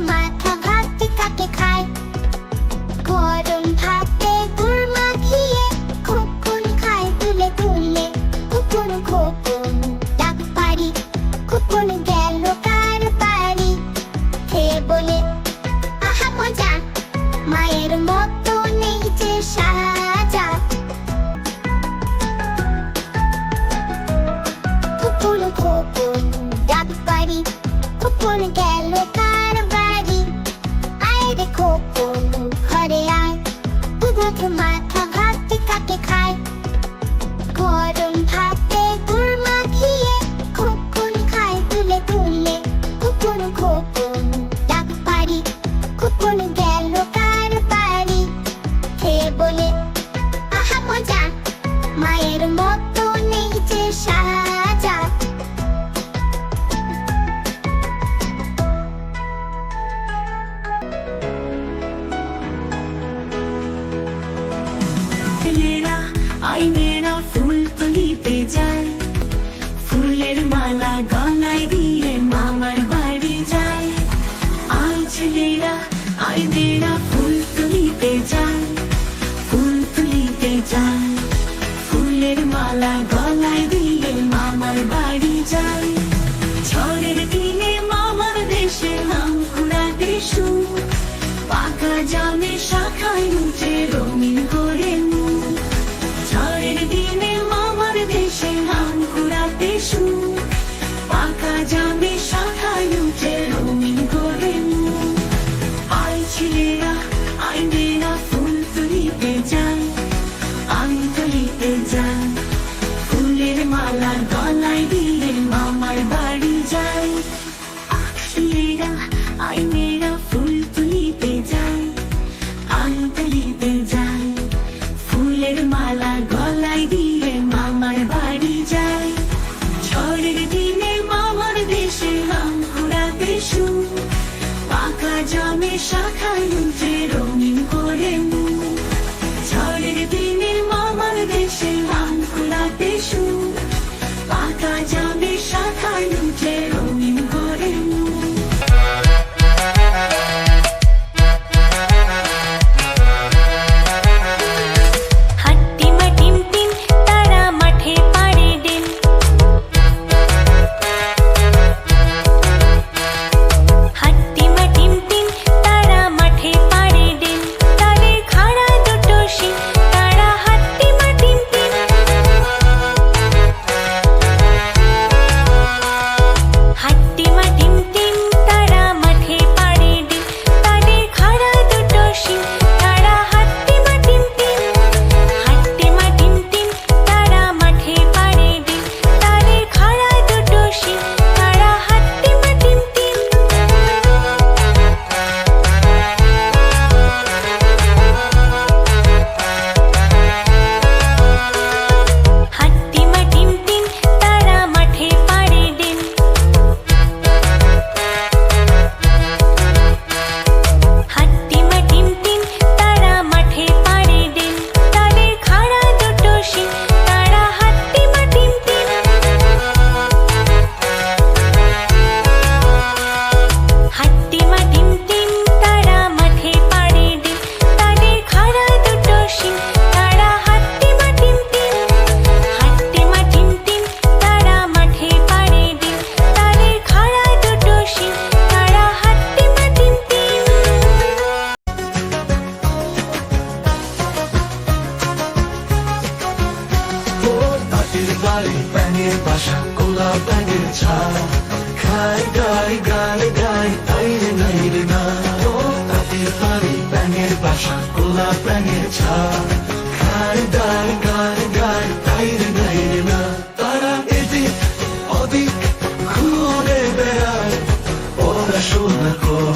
মাথা ভাত কাকে খায়? শিশু পাকা জামে শাখায় উঠে রঙিন করে ঝড়ের দিনে মামার দেশে মান খোলা পেশু পাকা মাটির বাড়ি ব্যাঙের বাসা কোলা ব্যাঙের ছাল খাই গাই গাই গাই তাইরে নাইরে না ও মাটির বাড়ি ব্যাঙের বাসা কোলা ব্যাঙের ছাল খাই গাই গাই গাই তাইরে নাইরে না তারা এদিক ওদিক ঘুরে বেড়ায় ওরা সোনা কর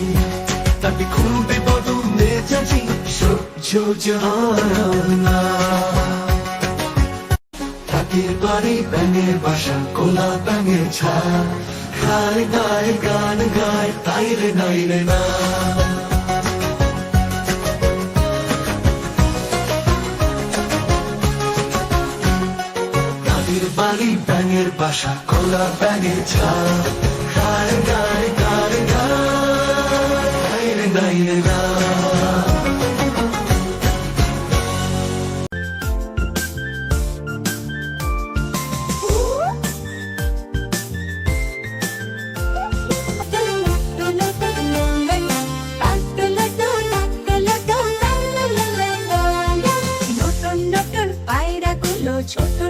থাকির বাড়ি ব্যাঙে বাসা কোলা ব্যাঙে ছা খায় গায় গান গায় তাই রে না বাড়ি ব্যাঙের বাসা কোলা ব্যাঙে ছা খায় গায় গান গায় না mucho.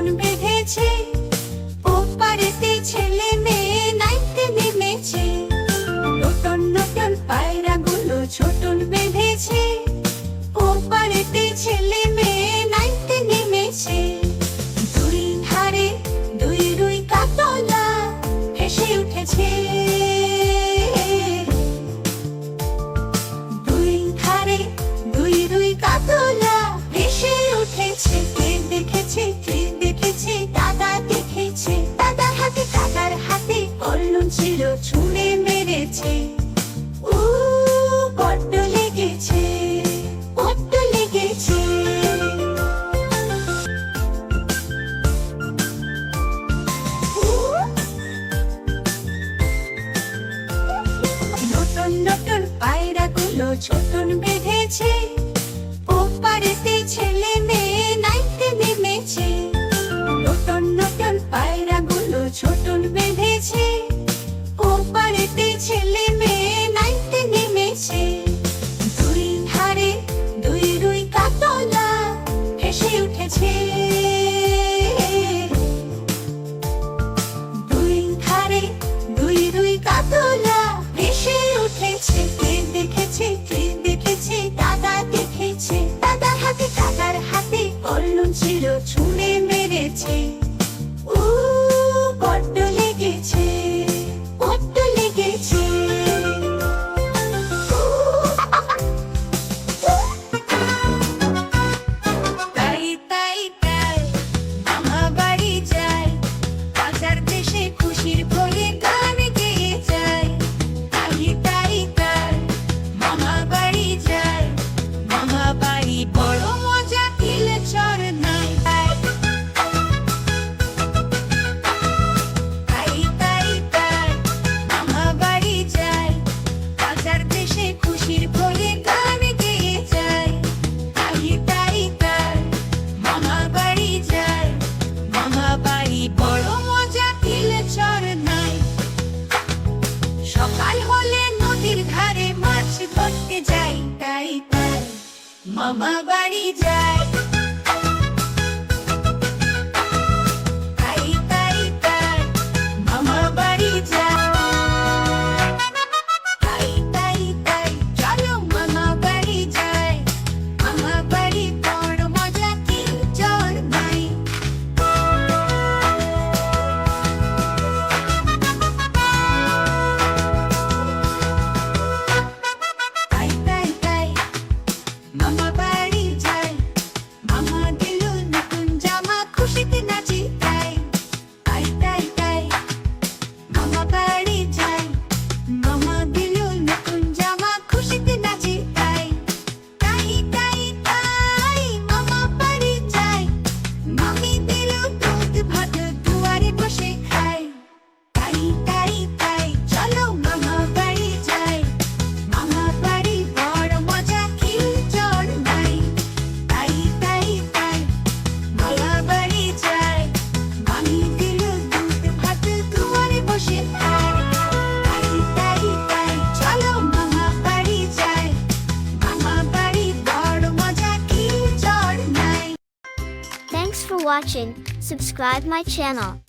মামা বাড়ি যায় watching, subscribe my channel.